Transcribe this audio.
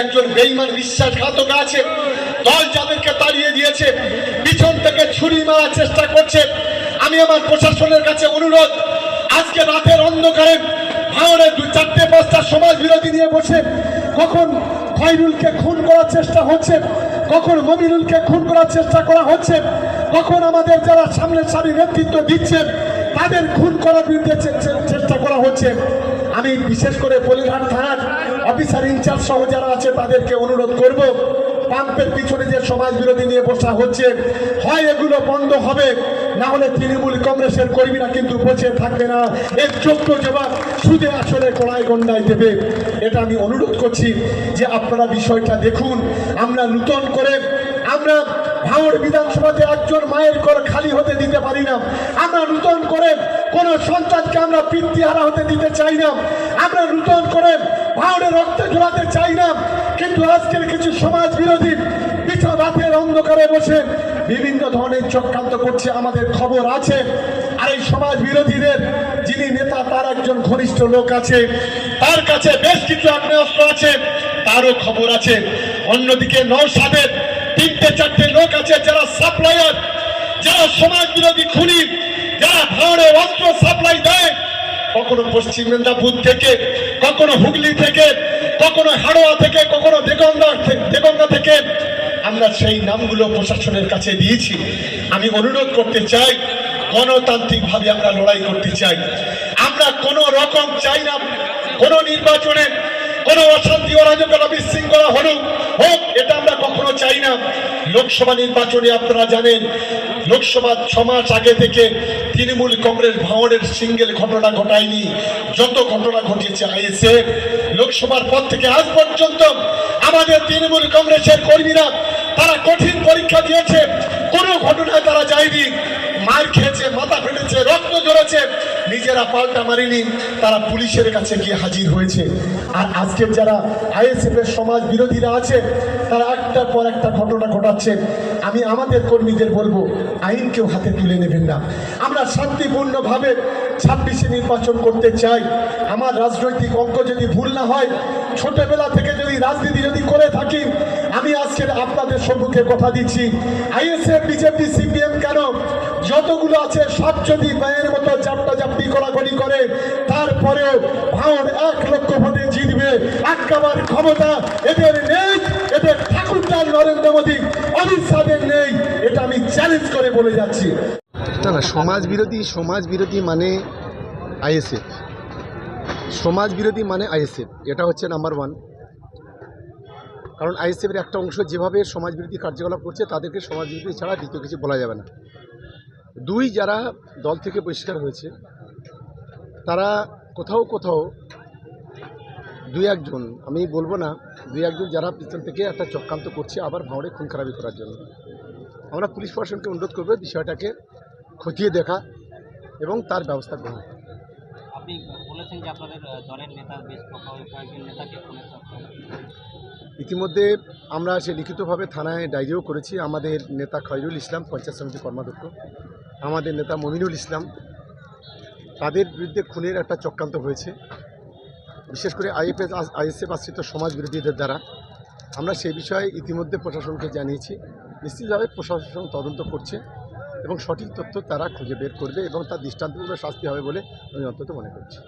একজন বেইমান বিশ্বাসঘাতক আছে। দল যাদেরকে তাড়িয়ে দিয়েছে, পিছন থেকে ছুরি মারার চেষ্টা করছে। আমি আমার প্রশাসনের কাছে অনুরোধ, আজকে রাতের অন্ধকারে ভাঙড়ে দু চারটে, পাঁচটা সমাজ বিরোধী নিয়ে বসে কখন খৈরুলকে খুন করার চেষ্টা হচ্ছে, কখন মমিনুলকে খুন করার চেষ্টা করা হচ্ছে, কখন আমাদের যারা সামনের সারি নেতৃত্ব দিচ্ছেন তাদের খুন করার বিরুদ্ধে চেষ্টা করা হচ্ছে। আমি বিশেষ করে বলিরহাট থানার অফিসার ইনচার্জ সহ যারা আছে, তাদেরকে অনুরোধ করব, পাম্পের পিছনে যে সমাজ বিরোধী নিয়ে বসা হচ্ছে, হয় এগুলো বন্ধ হবে, না হলে তৃণমূল কংগ্রেসের কর্মীরা কিন্তু বসে থাকবে না। এর যোগ্য জবাব সুদে আসলে কড়াই গন্ডায় দেবে। এটা আমি অনুরোধ করছি যে আপনারা বিষয়টা দেখুন, আমরা নূতন করে, আমরা ভাঙড় বিধানসভাতে একজন মায়ের ঘর খালি হতে দিতে পারি না। আমরা নূতন করে কোন সন্তানকে আমরা পিতৃহারা হতে দিতে চাই না। আমরা নূতন করে ভাঙড়ে রক্তে ঝোলাতে চাই না। কিন্তু আজকের কিছু সমাজ বিরোধী পিছন রাতের অন্ধকারে বসে বিভিন্ন ধরনের চক্রান্ত করছে, আমাদের খবর আছে। আর এই সমাজ বিরোধীদের যিনি নেতা, তার একজন ঘনিষ্ঠ লোক আছে। তার কাছে বেশ কিছু আগ্নেয়াস্ত্র আছে, তারও খবর আছে। অন্যদিকে নৌসাদের তিনটে, চারটে লোক আছে যারা সাপ্লায়ার যারা সমাজ বিরোধী খুনি, যারা ভাড়ে অস্ত্র সাপ্লাই দেয়। কখনো পশ্চিম মেদিনীপুর থেকে, কখনো হুগলি থেকে, কখনো হাড়োয়া থেকে, কখনো দেগঙ্গা দেগঙ্গা থেকে। আমরা সেই নামগুলো প্রশাসনের কাছে দিয়েছি। আমি অনুরোধ করতে চাই, গণতান্ত্রিকভাবে আমরা লড়াই করতে চাই। আমরা কোনো রকম চাই না। কোনো নির্বাচনে কোনো অশান্তি অরাজকতা বিশৃঙ্খলা হলুক হোক এটা আমরা কখনো চাই না লোকসভা নির্বাচনে আপনারা জানেন, লোকসভা ছ মাস আগে থেকে তৃণমূল কংগ্রেস ভাঙড়ের সিঙ্গেল ঘটনা ঘটায়নি। যত ঘটনা ঘটিয়েছে আইএসএফ, লোকসভার পর থেকে আজ পর্যন্ত আমাদের তৃণমূল কংগ্রেসের কর্মীরা তারা কঠিন পরীক্ষা দিয়েছে। কোনো ঘটনায় তারা যায়নি। মার খেয়েছে, মাথা ফেটেছে, রক্ত ঝরেছে, নিজেরা পাল্টা মারিনি, তারা পুলিশের কাছে গিয়ে হাজির হয়েছে। আর আজকে যারা আইএসএফ এর সমাজ বিরোধীরা আছে, তারা একটার পর একটা ঘটনা ঘটাচ্ছে। আমি আমাদের কর্মীদের বলব, আইনকেও হাতে তুলে নেবেন না। আমরা শান্তিপূর্ণভাবে ছাব্বিশে নির্বাচন করতে চাই। আমার রাজনৈতিক অঙ্ক যদি ভুল না হয়, ছোটবেলা থেকে যদি রাজনীতি যদি করে থাকি, আমি আজকে আপনাদের সম্মুখে কথা দিচ্ছি। আইএসএফ, বিজেপি, সিপিএম কেন যতগুলো আছে, সব যদি ব্যয়ের মতো চাপটা চাপটি কড়াকড়ি করে, তারপরেও ভাঙন এক লক্ষ ভোটে জিতবে। আটকাবার ক্ষমতা এদের নেই, এদের ঠাকুরদার নরেন্দ্র মোদী অমিত শাহের নেই, এটা আমি চ্যালেঞ্জ করে বলে যাচ্ছি। না না, সমাজ বিরোধী সমাজ বিরোধী মানে আইএসএফ। সমাজ বিরোধী মানে আইএসএফ, এটা হচ্ছে নাম্বার ওয়ান কারণ আইএসএফের একটা অংশ যেভাবে সমাজ বিরোধী কার্যকলাপ করছে, তাদেরকে সমাজ বিরোধী ছাড়া দ্বিতীয় কিছু বলা যাবে না। দুই যারা দল থেকে বহিষ্কার হয়েছে তারা কোথাও কোথাও দুই একজন আমি বলব না দুই একজন যারা পিছন থেকে একটা চক্রান্ত করছে আবার ভাঁড়ে খুন খারাপি করার জন্য। আমরা পুলিশ প্রশাসনকে অনুরোধ করব বিষয়টাকে খতিয়ে দেখা এবং তার ব্যবস্থা গ্রহণ করা। আপনি বলেছেন যে আপনাদের দলের নেতা বেশ কয়েকজন নেতাকে ইতিমধ্যে আমরা সে লিখিতভাবে থানায় ডায়েরিও করেছি। আমাদের নেতা খয়রুল ইসলাম পঞ্চায়েত সমিতি কর্মাধ্যক্ষ। আমাদের নেতা মমিনুল ইসলাম, তাদের বিরুদ্ধে খুনের একটা চক্রান্ত হয়েছে। বিশেষ করে আইএফএস, আইএসএফ আশ্রিত সমাজ বিরোধীদের দ্বারা। আমরা সেই বিষয়ে ইতিমধ্যে প্রশাসনকে জানিয়েছি। নিশ্চিতভাবে প্রশাসন তদন্ত করছে এবং সঠিক তথ্য তারা খুঁজে বের করবে এবং তার দৃষ্টান্তমূলক শাস্তি হবে বলে আমি অন্তত মনে করছি।